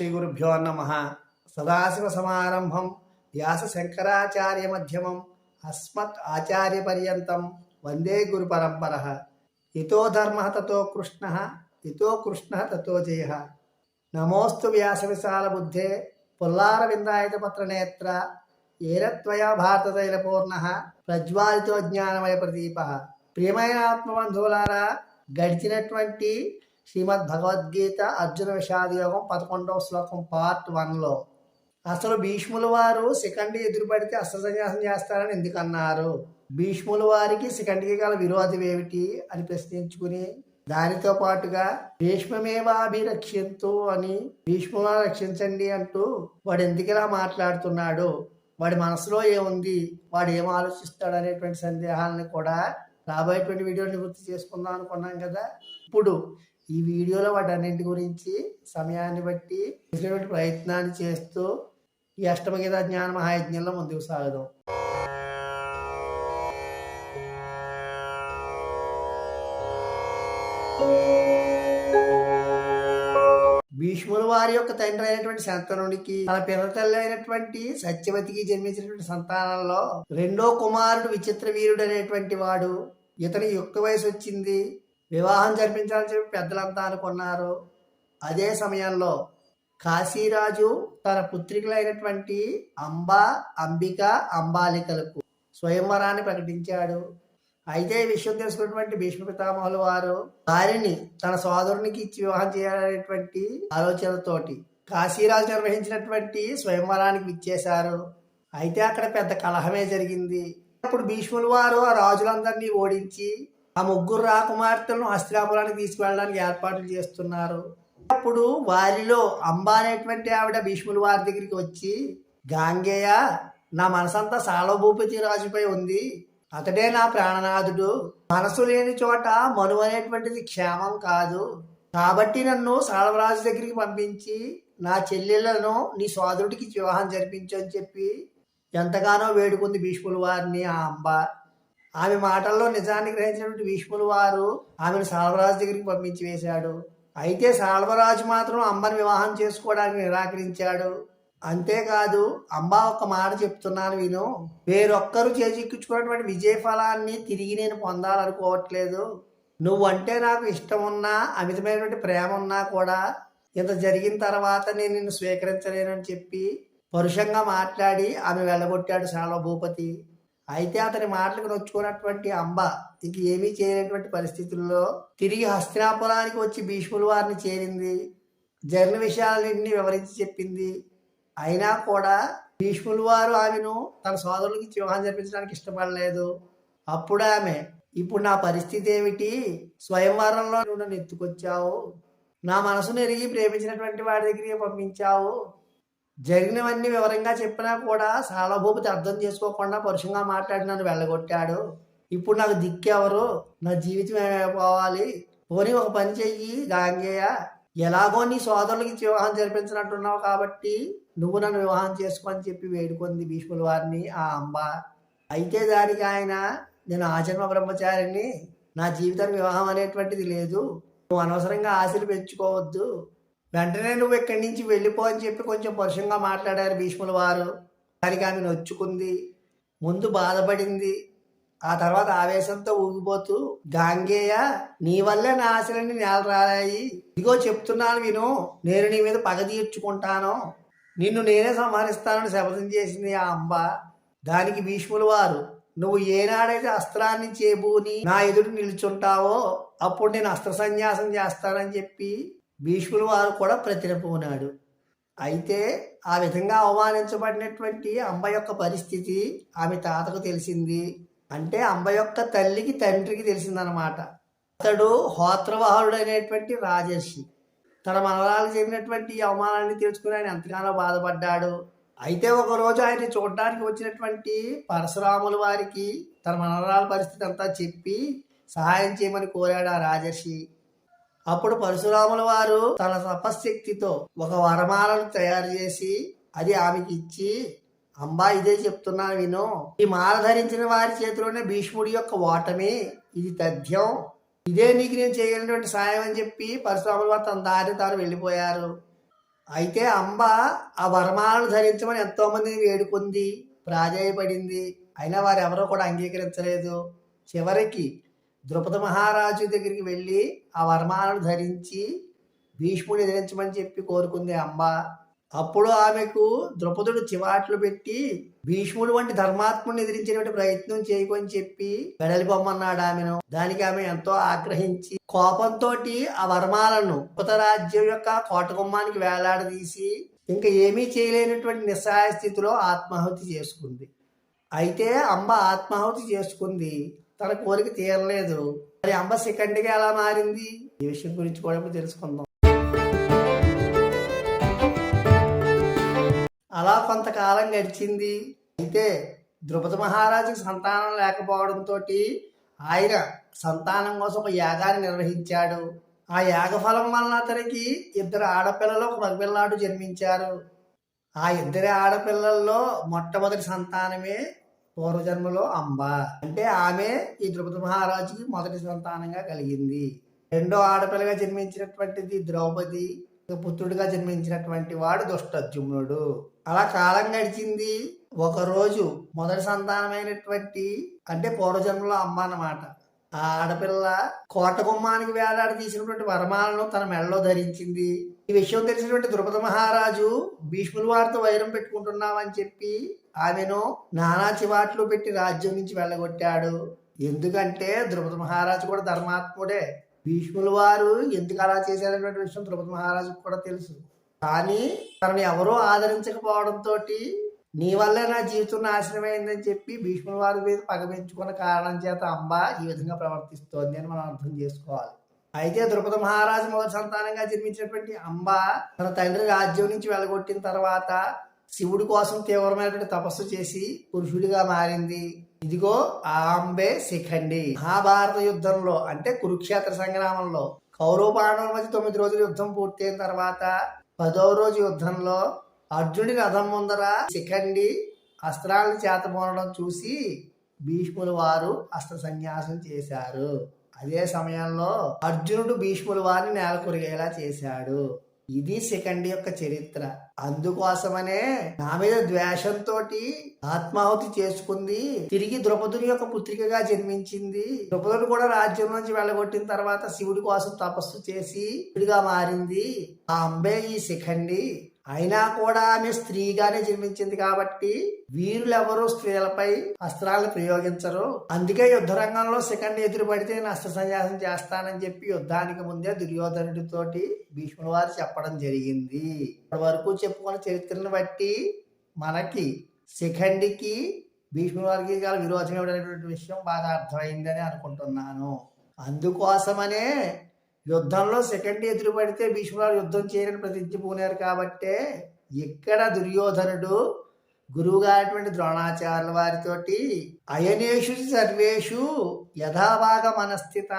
శ్రీ గురుభ్యో నమ సదాశివ సమారంభం వ్యాస శంకరాచార్య మధ్యమం అస్మత్ ఆచార్య పర్యంతం వందే గురు పరంపర ఇతో ధర్మ తతో కృష్ణ ఇతో కృష్ణ తతో జయ నమోస్తు వ్యాస విశాల బుద్ధే పుల్లార విందాయత పత్ర నేత్ర ఏరత్వయ భారతతైలపూర్ణ ప్రజ్వాలితో జ్ఞానమయ ప్రదీప ప్రియమైన ఆత్మబంధువులారా గడిచినటువంటి శ్రీమద్ భగవద్గీత అర్జున విషాద యోగం పదకొండవ శ్లోకం పార్ట్ వన్లో. అసలు భీష్ముల వారు శిఖండి ఎదురుపడితే అస్త్ర సన్యాసం చేస్తారని ఎందుకన్నారు? భీష్ముల వారికి శిఖండికి గల విరోధం ఏమిటి అని ప్రశ్నించుకుని దానితో పాటుగా భీష్మమేవాభిరక్ష్యంతు అని భీష్ముల రక్షించండి అంటూ వాడు ఎందుకిలా మాట్లాడుతున్నాడు? వాడి మనసులో ఏముంది? వాడు ఏం ఆలోచిస్తాడు అనేటువంటి సందేహాలను కూడా రాబోయేటువంటి వీడియోని గుర్తు చేసుకుందాం అనుకున్నాం కదా. ఇప్పుడు ఈ వీడియోలో వాటన్నింటి గురించి సమయాన్ని బట్టి చేసినటువంటి ప్రయత్నాన్ని చేస్తూ ఈ అష్టమగీత జ్ఞాన మహాయజ్ఞంలో ముందుకు సాగుదాం. భీష్ముల వారి యొక్క తండ్రి అయినటువంటి శంతనుడికి తన పిల్లతల్లి అయినటువంటి సత్యవతికి జన్మించినటువంటి సంతానంలో రెండో కుమారుడు విచిత్ర వీరుడు అనేటువంటి వాడు ఇతని యుక్త వయసు వచ్చింది. వివాహం జరిపించాలని చెప్పి పెద్దలంతా అనుకున్నారు. అదే సమయంలో కాశీరాజు తన పుత్రికలైనటువంటి అంబ అంబిక అంబాలికలకు స్వయంవరాన్ని ప్రకటించాడు. అయితే ఈ విషయం తెలుసుకున్నటువంటి భీష్మ పితామహుల వారు వారిని తన సోదరునికి ఇచ్చి వివాహం చేయాలనేటువంటి ఆలోచనతోటి కాశీరాజు నిర్వహించినటువంటి స్వయంవరానికి ఇచ్చేశారు అయితే అక్కడ పెద్ద కలహమే జరిగింది. అప్పుడు భీష్ముల వారు ఆ రాజులందరినీ ఓడించి ఆ ముగ్గురు రాకుమార్తెలను హస్తినాపురానికి తీసుకువెళ్ళడానికి ఏర్పాట్లు చేస్తున్నారు. అప్పుడు వారిలో అంబ అనేటువంటి ఆవిడ భీష్ములు వారి దగ్గరికి వచ్చి గాంగేయ నా మనసంతా సాలభూపతి రాజుపై ఉంది. అతడే నా ప్రాణనాథుడు. మనసు లేని చోట మను అనేటువంటిది క్షేమం కాదు. కాబట్టి నన్ను సాలవరాజు దగ్గరికి పంపించి నా చెల్లెళ్ళను నీ సోదరుడికి వివాహం జరిపించు అని చెప్పి ఎంతగానో వేడుకుంది భీష్ముల వారిని ఆ అంబ. ఆమె మాటల్లో నిజాన్ని గ్రహించినటువంటి భీష్ముల వారు ఆమెను సాల్వరాజు దగ్గరికి పంపించి వేశాడు. అయితే సాల్వరాజు మాత్రం అమ్మని వివాహం చేసుకోవడానికి నిరాకరించాడు. అంతేకాదు అంబ ఒక మాట చెప్తున్నాను విను. వేరొక్కరు చేజిక్కించుకున్నటువంటి విజయ ఫలాన్ని తిరిగి నేను పొందాలనుకోవట్లేదు. నువ్వంటే నాకు ఇష్టం ఉన్నా అమితమైనటువంటి ప్రేమ ఉన్నా కూడా ఇంత జరిగిన తర్వాత నేను నిన్ను స్వీకరించలేనని చెప్పి పరుషంగా మాట్లాడి ఆమె వెళ్ళగొట్టాడు శాల భూపతి అయితే అతని మాటలకు నొచ్చుకున్నటువంటి అంబ ఇంక ఏమీ చేయనటువంటి పరిస్థితుల్లో తిరిగి హస్తినాపురానికి వచ్చి భీష్ముల వారిని చేరింది. జరిగిన విషయాలన్నింటినీ వివరించి చెప్పింది. అయినా కూడా భీష్ముల వారు ఆమెను తన సోదరులకి వివాహం జరిపించడానికి ఇష్టపడలేదు. అప్పుడు ఆమె ఇప్పుడు నా పరిస్థితి ఏమిటి? స్వయంవరంలో నువ్వు నన్ను ఎత్తుకొచ్చావు. నా మనసును ఎరిగి ప్రేమించినటువంటి వాడి దగ్గరికి పంపించావు. జరిగినవన్నీ వివరంగా చెప్పినా కూడా సాలభూపతి అర్థం చేసుకోకుండా పరుషంగా మాట్లాడి నన్ను వెళ్ళగొట్టాడు. ఇప్పుడు నాకు దిక్కెవరు? నా జీవితం ఏమైపోవాలి? పోనీ ఒక పని చెయ్యి గాంగేయ. ఎలాగో నీ సోదరులకి వివాహం జరిపించినట్టున్నావు కాబట్టి నువ్వు నన్ను వివాహం చేసుకోని చెప్పి వేడుకుంది భీష్ముల వారిని ఆ అంబ. అయితే దానికి ఆయన నేను ఆచరణ బ్రహ్మచారిని నా జీవితానికి వివాహం అనేటువంటిది లేదు. నువ్వు అనవసరంగా ఆశలు పెంచుకోవద్దు. వెంటనే నువ్వు ఇక్కడి నుంచి వెళ్ళిపో అని చెప్పి కొంచెం పరుషంగా మాట్లాడారు భీష్ముల వారు. దానికి ఆమె నొచ్చుకుంది. ముందు బాధపడింది. ఆ తర్వాత ఆవేశంతో ఊగిపోతూ గాంగేయ నీ వల్లే నా ఆశలన్నీ నేల రాలాయి. ఇదిగో చెప్తున్నాను విను. నేను నీ మీద పగ తీర్చుకుంటాను. నిన్ను నేనే సంహరిస్తానని శపథం చేసింది ఆ అంబ. దానికి భీష్ముల వారు నువ్వు ఏనాడైతే అస్త్రాన్ని చేబూని నా ఎదురు నిల్చుంటావో అప్పుడు నేను అస్త్ర సన్యాసం చేస్తానని చెప్పి భీష్ముల వారు కూడా ప్రతిరపమున్నాడు. అయితే ఆ విధంగా అవమానించబడినటువంటి అంబ యొక్క పరిస్థితి ఆమె తాతకు తెలిసింది. అంటే అంబ యొక్క తల్లికి తండ్రికి తెలిసిందనమాట అతడు హోత్రవాహుడు అనేటువంటి రాజర్షి. తన మనరాలు చెందినటువంటి అవమానాన్ని తెలుసుకుని ఆయన ఎంతగానో బాధపడ్డాడు. అయితే ఒకరోజు ఆయన చూడడానికి వచ్చినటువంటి పరశురాముల వారికి తన మనరాల పరిస్థితి అంతా చెప్పి సహాయం చేయమని కోరాడు ఆ రాజర్షి. అప్పుడు పరశురాముల వారు తన తపశక్తితో ఒక వరమాలను తయారు చేసి అది ఆమెకి ఇచ్చి అంబా ఇదే చెప్తున్నాను విను. ఈ మాల ధరించిన వారి చేతిలోనే భీష్ముడి యొక్క ఓటమి. ఇది తథ్యం. ఇదే నీకు నేను చేయగలిగినటువంటి సాయం అని చెప్పి పరశురాముల వారు తన దారి తాను వెళ్ళిపోయారు. అయితే అంబ ఆ వరమాలను ధరించమని ఎంతోమందిని వేడుకుంది. ప్రాధేయపడింది అయినా వారు ఎవరో కూడా అంగీకరించలేదు. చివరికి ద్రుపద మహారాజు దగ్గరికి వెళ్ళి ఆ వర్మాలను ధరించి భీష్ముడిని ధరించమని చెప్పి కోరుకుంది అమ్మ అప్పుడు ఆమెకు ద్రుపదుడు చివాట్లు పెట్టి భీష్ముడు వంటి ధర్మాత్ముడిని ఎదిరించేటువంటి ప్రయత్నం చేయకొని చెప్పి వెడలిపోమ్మన్నాడు ఆమెను. దానికి ఆమె ఎంతో ఆగ్రహించి కోపంతో ఆ వర్మాలను కొత్త రాజ్యం యొక్క కోటగుమ్మానికి వేలాడదీసి ఇంకా ఏమీ చేయలేనటువంటి నిస్సహాయ స్థితిలో ఆత్మాహుతి చేసుకుంది. అయితే అమ్మ ఆత్మాహుతి చేసుకుంది. తన కోరిక తీరలేదు. మరి అంబ సెకండ్గా ఎలా మారింది? ఈ విషయం గురించి కూడా ఇప్పుడు తెలుసుకుందాం. అలా కొంతకాలం గడిచింది. అయితే ద్రుపద మహారాజుకి సంతానం లేకపోవడంతో ఆయన సంతానం కోసం ఒక యాగాన్ని నిర్వహించాడు. ఆ యాగ ఫలం వలన అతనికి ఇద్దరు ఆడపిల్లలు ఒక మగపిల్లాడు జన్మించారు. ఆ ఇద్దరి ఆడపిల్లల్లో మొట్టమొదటి సంతానమే పూర్వజన్మలో అంబ. అంటే ఆమె ఈ ద్రౌపది మహారాజుకి మొదటి సంతానంగా కలిగింది. రెండో ఆడపిల్లగా జన్మించినటువంటిది ద్రౌపది. పుత్రుడిగా జన్మించినటువంటి వాడు దుష్టజుమ్నుడు అలా కాలం గడిచింది. ఒకరోజు మొదటి సంతానమైనటువంటి అంటే పూర్వజన్మలో అమ్మ అన్నమాట. ఆ ఆడపిల్ల కోట గుమ్మానికి వేలాడ తీసినటువంటి వరమాలను తన మెడలో ధరించింది. ఈ విషయం తెలిసినటువంటి ద్రుపద మహారాజు భీష్ముల వారితో వైరం పెట్టుకుంటున్నామని చెప్పి ఆమెను నానా చివాట్లు పెట్టి రాజ్యం నుంచి వెళ్ళగొట్టాడు. ఎందుకంటే ద్రుపద మహారాజు కూడా ధర్మాత్ముడే. భీష్ముల వారు ఎందుకు అలా చేశారనేటువంటి విషయం ద్రుపద మహారాజుకు కూడా తెలుసు. కానీ తనని ఎవరూ ఆదరించకపోవడంతో నీ వల్లే నా జీవితం నాశనమైందని చెప్పి భీష్ముల వారి మీద పగ పెంచుకున్న కారణం చేత అంబ ఈ విధంగా ప్రవర్తిస్తోంది అని మనం అర్థం చేసుకోవాలి. అయితే ద్రుపద మహారాజు మొదటి సంతానంగా జన్మించినటువంటి అంబ తన తండ్రి రాజ్యం నుంచి వెళ్ళగొట్టిన తర్వాత శివుడి కోసం తీవ్రమైనటువంటి తపస్సు చేసి పురుషుడిగా మారింది. ఇదిగో ఆ అంబే శిఖండి. మహాభారత యుద్ధంలో అంటే కురుక్షేత్ర సంగ్రామంలో కౌరవ పాండవుల మధ్య తొమ్మిది రోజుల యుద్ధం పూర్తయిన తర్వాత పదవ రోజు యుద్ధంలో అర్జునుడి రథం ముందర శిఖండి అస్త్రాలను చేతమోనడం చూసి భీష్ముల వారు అస్త్ర సన్యాసం చేశారు. అదే సమయంలో అర్జునుడు భీష్ముల వారిని నేల కొరిగేలా చేశాడు. ఇది శిఖండి యొక్క చరిత్ర. అందుకోసమనే నా మీద ద్వేషంతో ఆత్మాహుతి చేసుకుంది. తిరిగి ద్రౌపదుని యొక్క పుత్రికగా జన్మించింది. ద్రౌపదుని కూడా రాజ్యం నుంచి వెళ్ళగొట్టిన తర్వాత శివుడి కోసం తపస్సు చేసి శివుడిగా మారింది. ఆ అంబే ఈ శిఖండి. అయినా కూడా ఆమె స్త్రీగానే జన్మించింది కాబట్టి వీరులెవరూ స్త్రీలపై అస్త్రాలను ప్రయోగించరు. అందుకే యుద్ధ రంగంలో సెకండ్ ఎదురు పడితే నేను అస్త్ర సన్యాసం చేస్తానని చెప్పి యుద్ధానికి ముందే దుర్యోధనుడితోటి భీష్ముల వారు చెప్పడం జరిగింది. ఇప్పటి వరకు చెప్పుకున్న చరిత్రను బట్టి మనకి శిఖండికి భీష్ముల వారికి గల విరోధం ఏమిటనేటువంటి విషయం బాగా అర్థమైందని అనుకుంటున్నాను. అందుకోసమనే యుద్ధంలో సెకండ్ ఎదురు పడితే భీష్ముడు యుద్ధం చేయని ప్రతిజ్ఞ పూనారు కాబట్టే ఇక్కడ దుర్యోధనుడు గురువుగారినటువంటి ద్రోణాచార్యుల వారితోటి అయనేషు సర్వేషు యథాభాగ మనస్థిత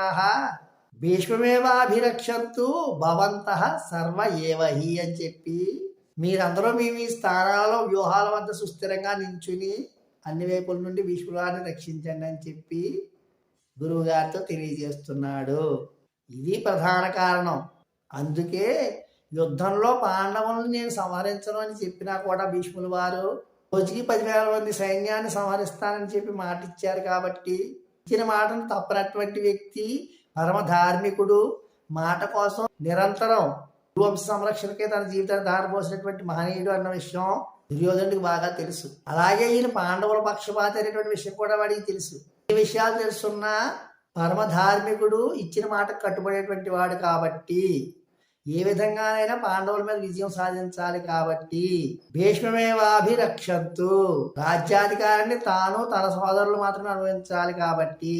భీష్మమేవాభిరక్షంతు భవంత సర్వ ఏవహి అని చెప్పి మీరందరూ మీ మీ స్థానాలలో వ్యూహాల వద్ద సుస్థిరంగా నించుని అన్ని వైపుల నుండి భీష్ములాన్ని రక్షించండి అని చెప్పి గురువుగారితో తెలియజేస్తున్నాడు. ఇది ప్రధాన కారణం. అందుకే యుద్ధంలో పాండవులను నేను సంహరించను అని చెప్పినా కూడా భీష్ముల వారు రోజుకి పదివేల మంది సైన్యాన్ని సంహరిస్తానని చెప్పి మాట ఇచ్చారు కాబట్టి ఇచ్చిన మాటను తప్పనటువంటి వ్యక్తి పరమ ధార్మికుడు మాట కోసం నిరంతరం వంశ సంరక్షణకే తన జీవితాన్ని దారిపోసినటువంటి మహనీయుడు అన్న విషయం దుర్యోధనుడికి బాగా తెలుసు. అలాగే ఈయన పాండవుల పక్షపాతి అనేటువంటి విషయం కూడా వాడికి తెలుసు. ఈ విషయాలు తెలుసున్నా పరమధార్మికుడు ఇచ్చిన మాట కట్టుబడేటువంటి వాడు కాబట్టి ఏ విధంగానైనా పాండవుల మీద విజయం సాధించాలి కాబట్టి భీష్మమేవాభిరక్షంతు. రాజ్యాధికారాన్ని తాను తన సోదరులు మాత్రమే అనుభవించాలి కాబట్టి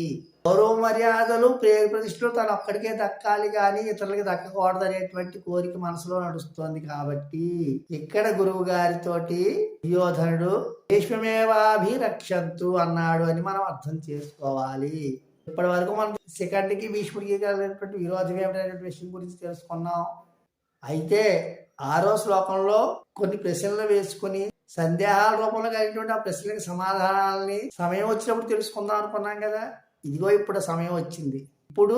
గౌరవ మర్యాదలు ప్రేమ ప్రతిష్టలు తను ఒక్కడికే దక్కాలి కానీ ఇతరులకి దక్కకూడదు అనేటువంటి కోరిక మనసులో నడుస్తోంది కాబట్టి ఇక్కడ గురువు గారితోటి దుర్యోధనుడు భీష్మమేవాభిరక్షంతు అన్నాడు అని మనం అర్థం చేసుకోవాలి. ఇప్పటి వరకు మనం సెకండ్కి భీష్ముడికి కలిగినటువంటి విరోధం ఏమిటనేటువంటి విషయం గురించి తెలుసుకున్నాం. అయితే ఆరో శ్లోకంలో కొన్ని ప్రశ్నలు వేసుకుని సందేహాల రూపంలో కలిగినటువంటి ఆ ప్రశ్నలకు సమాధానాలని సమయం వచ్చినప్పుడు తెలుసుకుందాం అనుకున్నాం కదా. ఇదిగో ఇప్పుడు సమయం వచ్చింది. ఇప్పుడు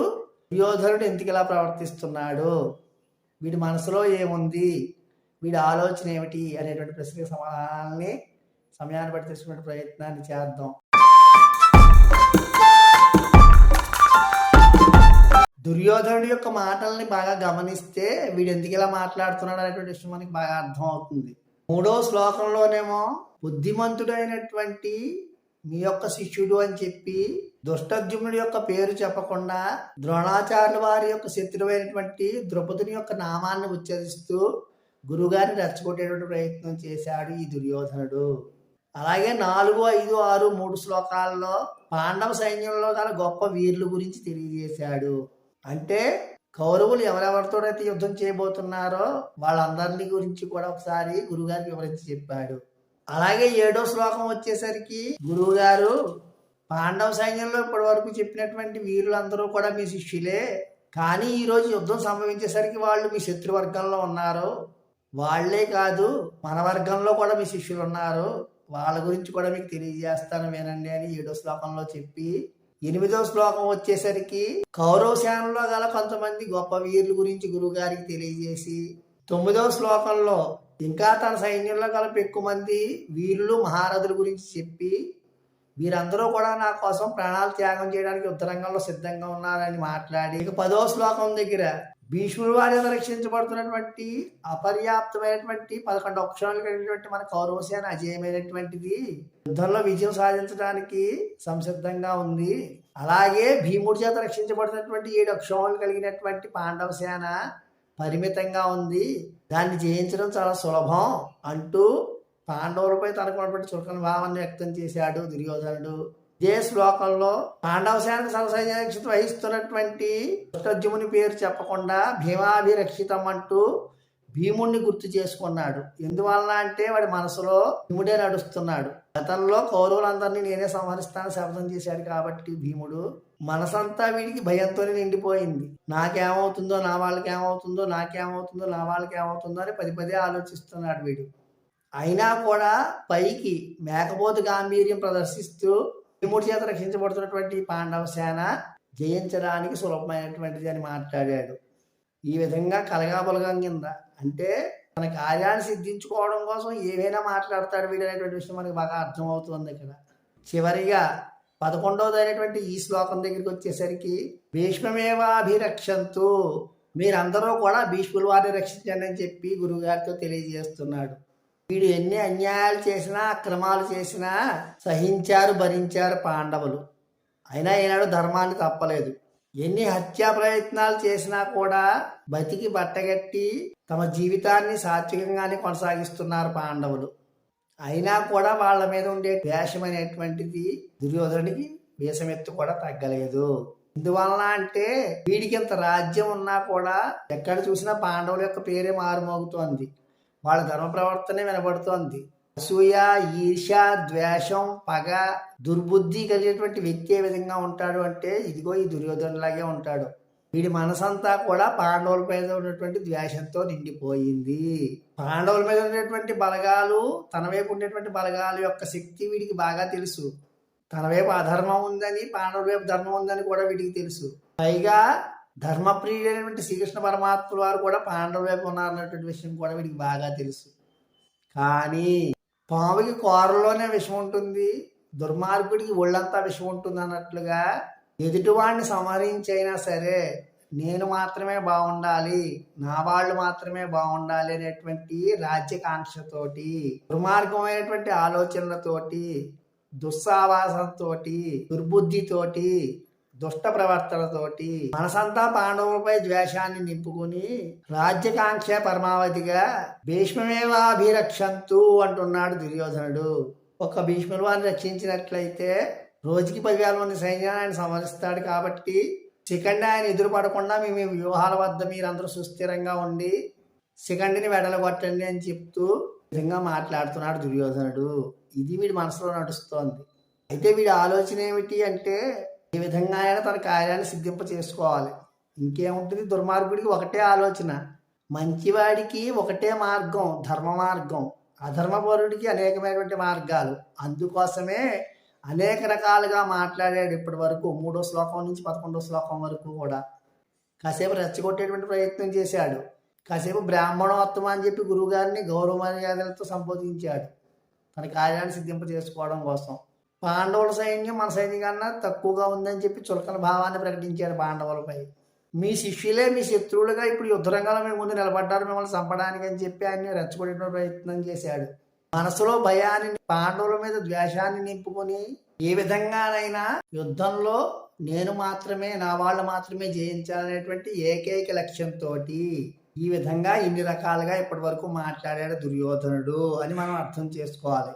దుర్యోధనుడు ఎందుకు ఇలా ప్రవర్తిస్తున్నాడు? వీడి మనసులో ఏముంది? వీడి ఆలోచన ఏమిటి? అనేటువంటి ప్రశ్నకు సమాధానాన్ని సమయాన్ని బట్టి తెలుసుకునే ప్రయత్నాన్ని చేద్దాం. దుర్యోధనుడి యొక్క మాటల్ని బాగా గమనిస్తే వీడు ఎందుకు ఇలా మాట్లాడుతున్నాడు అనేటువంటి విషయం మనకి బాగా అర్థం అవుతుంది మూడో శ్లోకంలోనేమో బుద్ధిమంతుడైనటువంటి మీ యొక్క శిష్యుడు అని చెప్పి దుష్టద్యుమ్నుడి యొక్క పేరు చెప్పకుండా ద్రోణాచార్యుల వారి యొక్క శత్రువైనటువంటి ద్రౌపదుని యొక్క నామాన్ని ఉచ్చరిస్తూ గురుగారిని రెచ్చగొట్టేటువంటి ప్రయత్నం చేశాడు ఈ దుర్యోధనుడు. అలాగే నాలుగు ఐదు ఆరు మూడు శ్లోకాల్లో పాండవ సైన్యంలో గల గొప్ప వీరుల గురించి తెలియజేశాడు. అంటే కౌరవులు ఎవరెవరితోనైతే యుద్ధం చేయబోతున్నారో వాళ్ళందరినీ గురించి కూడా ఒకసారి గురుగారికి వివరించి చెప్పాడు. అలాగే ఏడో శ్లోకం వచ్చేసరికి గురువుగారు పాండవ సైన్యంలో ఇప్పటి వరకు చెప్పినటువంటి వీరులందరూ కూడా మీ శిష్యులే. కానీ ఈరోజు యుద్ధం సంభవించేసరికి వాళ్ళు మీ శత్రువర్గంలో ఉన్నారు. వాళ్ళే కాదు మన వర్గంలో కూడా మీ శిష్యులు ఉన్నారు. వాళ్ళ గురించి కూడా మీకు తెలియజేస్తాను వినండి అని ఏడో శ్లోకంలో చెప్పి ఎనిమిదో శ్లోకం వచ్చేసరికి కౌరవ సేనలో గల కొంతమంది గొప్ప వీరుల గురించి గురువుగారికి తెలియజేసి తొమ్మిదవ శ్లోకంలో ఇంకా తన సైన్యంలో గల ఎక్కువ మంది వీరులు మహారథుల గురించి చెప్పి వీరందరూ కూడా నా కోసం ప్రాణాలు త్యాగం చేయడానికి యుద్ధరంగంలో సిద్ధంగా ఉన్నారని మాట్లాడి ఇక పదో శ్లోకం దగ్గర భీష్ముడు వారి రక్షించబడుతున్నటువంటి అపర్యాప్తమైనటువంటి పదకొండు అక్షరాలు కలిగినటువంటి మన కౌరవసేన అజయమైనటువంటిది. యుద్ధంలో విజయం సాధించడానికి సంసిద్ధంగా ఉంది. అలాగే భీముడి చేత రక్షించబడుతున్నటువంటి ఏడు అక్షరాలు కలిగినటువంటి పాండవ సేన పరిమితంగా ఉంది. దాన్ని జయించడం చాలా సులభం అంటూ పాండవులపై తనకున్నటువంటి చులకన భావాన్ని వ్యక్తం చేశాడు దుర్యోధనుడు. ఇదే శ్లోకంలో పాండవ సేనకు సర్వసైన్యరక్షిత వహిస్తున్నటువంటి దుష్టద్యుముని పేరు చెప్పకుండా భీమాభిరక్షితం అంటూ భీముణ్ణి గుర్తు చేసుకున్నాడు. ఎందువలన అంటే వాడి మనసులో భీముడే నడుస్తున్నాడు. గతంలో కౌరవులందరినీ నేనే సంహరిస్తాను శపథం చేశాడు కాబట్టి భీముడు మనసంతా వీడికి భయంతోనే నిండిపోయింది. నాకేమవుతుందో నా వాళ్ళకి ఏమవుతుందో నాకేమవుతుందో నా వాళ్ళకి ఏమవుతుందో అని పది పదే ఆలోచిస్తున్నాడు వీడు. అయినా కూడా పైకి మేకపోతు గాంభీర్యం ప్రదర్శిస్తూ భీముడి చేత రక్షించబడుతున్నటువంటి పాండవ సేన జయించడానికి సులభమైనటువంటిది అని మాట్లాడాడు. ఈ విధంగా కలగాబలగం కింద అంటే మన కార్యాన్ని సిద్ధించుకోవడం కోసం ఏమైనా మాట్లాడతాడు వీడనేటువంటి విషయం మనకి బాగా అర్థమవుతుంది ఇక్కడ. చివరిగా పదకొండవది అయినటువంటి ఈ శ్లోకం దగ్గరికి వచ్చేసరికి భీష్మమేవాభిరక్షంతు మీరందరూ కూడా భీష్ముల వారిని రక్షించండి అని చెప్పి గురువుగారితో తెలియజేస్తున్నాడు. వీడు ఎన్ని అన్యాయాలు చేసినా అక్రమాలు చేసినా సహించారు భరించారు పాండవులు. అయినా ఈనాడు ధర్మాన్ని తప్పలేదు. ఎన్ని హత్యా ప్రయత్నాలు చేసినా కూడా బతికి బట్టగట్టి తమ జీవితాన్ని సాత్వికంగానే కొనసాగిస్తున్నారు పాండవులు. అయినా కూడా వాళ్ళ మీద ఉండే ద్వేషం అనేటువంటిది దుర్యోధనుడికి వేషమెత్తు కూడా తగ్గలేదు. ఎందువలన అంటే వీడికి ఇంత రాజ్యం ఉన్నా కూడా ఎక్కడ చూసినా పాండవుల యొక్క పేరే మారుమోగుతోంది. వాళ్ళ ధర్మ ప్రవర్తనే వినబడుతోంది అసూయ ఈర్ష ద్వేషం పగ దుర్బుద్ధి కలిగినటువంటి వ్యక్తి ఏ విధంగా ఉంటాడు అంటే ఇదిగో ఈ దుర్యోధనలాగే ఉంటాడు. వీడి మనసంతా కూడా పాండవుల మీద ఉన్నటువంటి ద్వేషంతో నిండిపోయింది. పాండవుల మీద ఉన్నటువంటి బలగాలు తన వైపు ఉండేటువంటి బలగాల యొక్క శక్తి వీడికి బాగా తెలుసు. తన వైపు అధర్మం ఉందని పాండవుల వైపు ధర్మం ఉందని కూడా వీడికి తెలుసు. పైగా ధర్మప్రియుడైనటువంటి శ్రీకృష్ణ పరమాత్ముల వారు కూడా పాండవుల వైపు ఉన్నారన్నటువంటి విషయం కూడా వీడికి బాగా తెలుసు. కానీ పాముకి కూరలోనే విషం ఉంటుంది దుర్మార్గుడికి ఒళ్ళంతా విషం ఉంటుంది అన్నట్లుగా ఎదుటివాడిని సంహరించైనా సరే నేను మాత్రమే బాగుండాలి నా వాళ్ళు మాత్రమే బాగుండాలి అనేటువంటి రాజ్యకాంక్షతోటి దుర్మార్గమైనటువంటి ఆలోచనలతోటి దుస్సావాసంతో దుర్బుద్ధితోటి దుష్ట ప్రవర్తనతోటి మనసంతా పాండవులపై ద్వేషాన్ని నింపుకుని రాజ్యకాంక్ష పరమావధిగా భీష్మమేవాభిరక్షంతు అంటున్నాడు దుర్యోధనుడు. ఒక భీష్ముడు వారిని రక్షించినట్లయితే రోజుకి పదివేల మంది సైన్యాన్ని ఆయన సంహరిస్తాడు కాబట్టి సెకండ్ ఆయన ఎదురు పడకుండా మీ మీ వ్యూహాల వద్ద మీరందరూ సుస్థిరంగా ఉండి సెకండ్ని వెడలగొట్టండి అని చెప్తూ విధంగా మాట్లాడుతున్నాడు దుర్యోధనుడు. ఇది వీడి మనసులో నడుస్తోంది. అయితే వీడి ఆలోచన ఏమిటి అంటే ఏ విధంగా అయినా తన కార్యాన్ని సిద్ధింప చేసుకోవాలి ఇంకేముంటుంది? దుర్మార్గుడికి ఒకటే ఆలోచన. మంచివాడికి ఒకటే మార్గం ధర్మ మార్గం. అధర్మపరుడికి అనేకమైనటువంటి మార్గాలు. అందుకోసమే అనేక రకాలుగా మాట్లాడాడు ఇప్పటి వరకు మూడో శ్లోకం నుంచి పదకొండో శ్లోకం వరకు కూడా. కాసేపు రెచ్చగొట్టేటువంటి ప్రయత్నం చేశాడు. కాసేపు బ్రాహ్మణోత్తమ అని చెప్పి గురువుగారిని గౌరవ మర్యాదలతో సంబోధించాడు. తన కార్యాన్ని సిద్ధింప చేసుకోవడం కోసం. పాండవుల సైన్యం మన సైన్యం కన్నా తక్కువగా ఉందని చెప్పి చులకన భావాన్ని ప్రకటించాడు పాండవులపై. మీ శిష్యులే మీ శత్రువులుగా ఇప్పుడు యుద్ధరంగంలో మీ ముందు నిలబడ్డారు మిమ్మల్ని చంపడానికి అని చెప్పి ఆయన రెచ్చగొట్టిన ప్రయత్నం చేశాడు. మనసులో భయాన్ని పాండవుల మీద ద్వేషాన్ని నింపుకొని ఏ విధంగానైనా యుద్ధంలో నేను మాత్రమే నా వాళ్ళు మాత్రమే జయించాలనేటువంటి ఏకైక లక్ష్యంతో ఈ విధంగా ఇన్ని రకాలుగా ఇప్పటి వరకు మాట్లాడాడు దుర్యోధనుడు అని మనం అర్థం చేసుకోవాలి.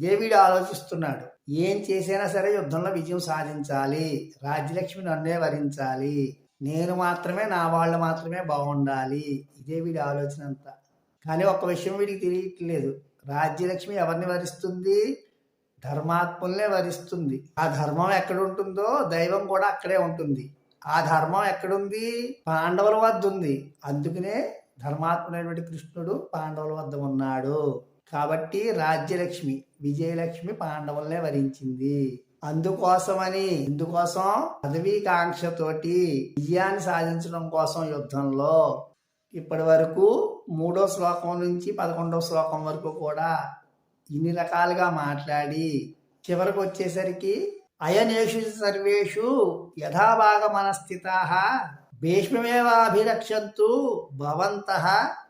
ఇదే వీడు ఆలోచిస్తున్నాడు? ఏం చేసినా సరే యుద్ధంలో విజయం సాధించాలి. రాజ్యలక్ష్మి నన్నే వరించాలి. నేను మాత్రమే నా వాళ్ళు మాత్రమే బాగుండాలి. ఇదే వీడి ఆలోచన అంతా. కానీ ఒక్క విషయం వీడికి తెలియట్లేదు. రాజ్యలక్ష్మి ఎవరిని వరిస్తుంది? ధర్మాత్ములనే వరిస్తుంది. ఆ ధర్మం ఎక్కడుంటుందో దైవం కూడా అక్కడే ఉంటుంది. ఆ ధర్మం ఎక్కడుంది? పాండవుల వద్ద ఉంది అందుకనే ధర్మాత్ముడైనటువంటి కృష్ణుడు పాండవుల వద్ద ఉన్నాడు. కాబట్టి రాజ్యలక్ష్మి విజయలక్ష్మి పాండవులనే వరించింది. అందుకోసమని ఇందుకోసం పదవీ కాంక్షతోటి విజయాన్ని సాధించడం కోసం యుద్ధంలో ఇప్పటి వరకు మూడో శ్లోకం నుంచి పదకొండో శ్లోకం వరకు కూడా ఇన్ని రకాలుగా మాట్లాడి చివరికి వచ్చేసరికి అయనేషు సర్వేషు యథాభాగ మనస్థిత భీష్మమేవాభిరక్షంతు భవంత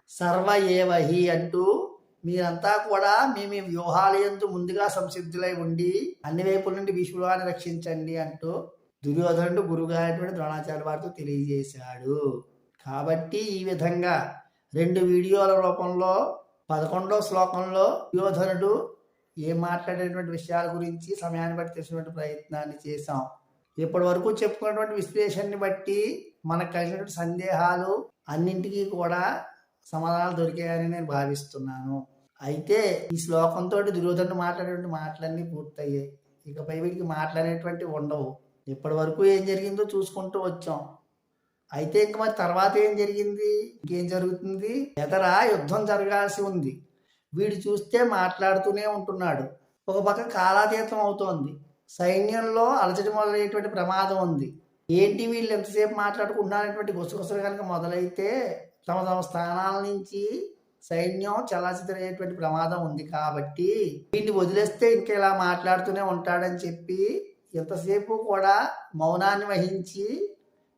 సర్వ ఏవహి అంటూ మీరంతా కూడా మీ మీ వ్యూహాలయందు ముందుగా సంసిద్ధులై ఉండి అన్ని వైపుల నుండి భీష్ముడివారిని రక్షించండి అంటూ దుర్యోధనుడు గురుగారైనటువంటి ద్రోణాచార్య వారితో తెలియజేశాడు. కాబట్టి ఈ విధంగా రెండు వీడియోల రూపంలో పదకొండో శ్లోకంలో దుర్యోధనుడు ఏం మాట్లాడేటువంటి విషయాల గురించి సమయాన్ని బట్టి తెలిసినటువంటి ప్రయత్నాన్ని చేశాం. ఇప్పటి వరకు చెప్పుకున్నటువంటి విశ్లేషణని బట్టి మనకు కలిగినటువంటి సందేహాలు అన్నింటికీ కూడా సమాధానాలు దొరికాయని నేను భావిస్తున్నాను. అయితే ఈ శ్లోకంతో దుర్యోధనుడు మాట్లాడేటువంటి మాటలన్నీ పూర్తయ్యాయి. ఇకపై వీటికి మాట్లాడేటువంటి ఉండవు. ఇప్పటి వరకు ఏం జరిగిందో చూసుకుంటూ వచ్చాం. అయితే ఇంక మరి తర్వాత ఏం జరిగింది? ఇంకేం జరుగుతుంది? ఎదరా యుద్ధం జరగాల్సి ఉంది. వీడు చూస్తే మాట్లాడుతూనే ఉంటున్నాడు. ఒక పక్క కాలాతీతం అవుతోంది. సైన్యంలో అలచడి మొదలయ్యేటువంటి ప్రమాదం ఉంది. ఏంటి వీళ్ళు ఎంతసేపు మాట్లాడుకుంటున్నారనేటువంటి గుసగుసలు కనుక మొదలైతే తమ తమ స్థానాల నుంచి సైన్యం చలాచితరయ్యేటువంటి ప్రమాదం ఉంది కాబట్టి వీడిని వదిలేస్తే ఇంకా ఇలా మాట్లాడుతూనే ఉంటాడని చెప్పి ఎంతసేపు కూడా మౌనాన్ని వహించి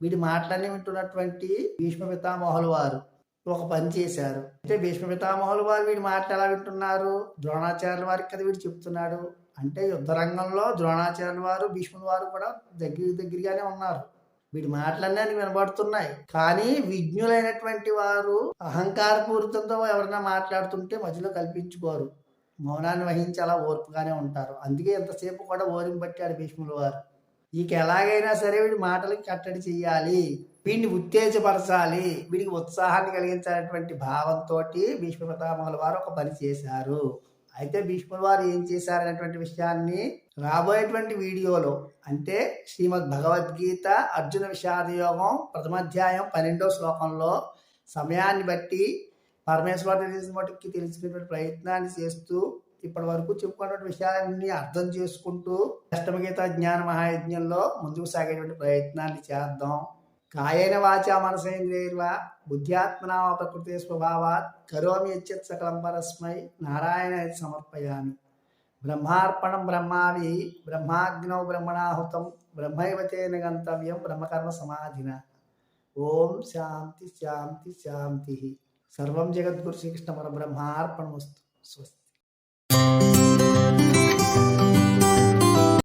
వీడి మాటలన్నీ వింటున్నటువంటి భీష్మ పితామహుల వారు ఒక పని చేశారు. అంటే భీష్మ పితామహుల వారు వీడి మాటలు ఎలా వింటున్నారు? ద్రోణాచార్యుల వారికి కదా వీడు చెప్తున్నాడు. అంటే యుద్ధ రంగంలో ద్రోణాచార్యుల వారు భీష్ముల వారు కూడా దగ్గర దగ్గరగానే ఉన్నారు. వీడి మాటలన్నీ వినబడుతున్నాయి. కానీ విజ్ఞులైనటువంటి వారు అహంకారపూరితంతో ఎవరైనా మాట్లాడుతుంటే మధ్యలో కల్పించుకోరు. మౌనాన్ని వహించి అలా ఓర్పుగానే ఉంటారు. అందుకే ఎంతసేపు కూడా ఓరింపట్టాడు భీష్ముల వారు. ఇక ఎలాగైనా సరే వీడి మాటలకి కట్టడి చెయ్యాలి. వీడిని ఉత్తేజపరచాలి. వీడికి ఉత్సాహాన్ని కలిగించాలనేటువంటి భావంతో భీష్మ పితామహుల వారు ఒక పని చేశారు. అయితే భీష్ముల వారు ఏం చేశారనేటువంటి విషయాన్ని రాబోయేటువంటి వీడియోలో అంటే శ్రీమద్ భగవద్గీత అర్జున విషాద యోగం ప్రథమాధ్యాయం పన్నెండో శ్లోకంలో సమయాన్ని బట్టి పరమేశ్వర తెలిసినటువంటి మటుకి ప్రయత్నాన్ని చేస్తూ ఇప్పటి వరకు చెప్పుకున్నటువంటి విషయాలన్నీ అర్థం చేసుకుంటూ అష్టమగీత జ్ఞాన మహాయజ్ఞంలో ముందుకు సాగేటువంటి ప్రయత్నాన్ని చేద్దాం. కాయన వాచ మనసేంద్రియర్వ బుద్ధ్యాత్మనా ప్రకృతి స్వభావాత్ కరోమి యచ్చత్ సకలం పరస్మై నారాయణ సమర్పయామి. బ్రహ్మార్పణం బ్రహ్మావి బ్రహ్మాగ్నౌ బ్రహ్మణాహుతం బ్రహ్మైవతేన గంతవ్యం బ్రహ్మకర్మ సమాధిన. ఓం శాంతి శాంతి శాంతి. సర్వం జగద్గురు శ్రీకృష్ణ పరబ్రహ్మార్పణమస్తు స్వస్తి.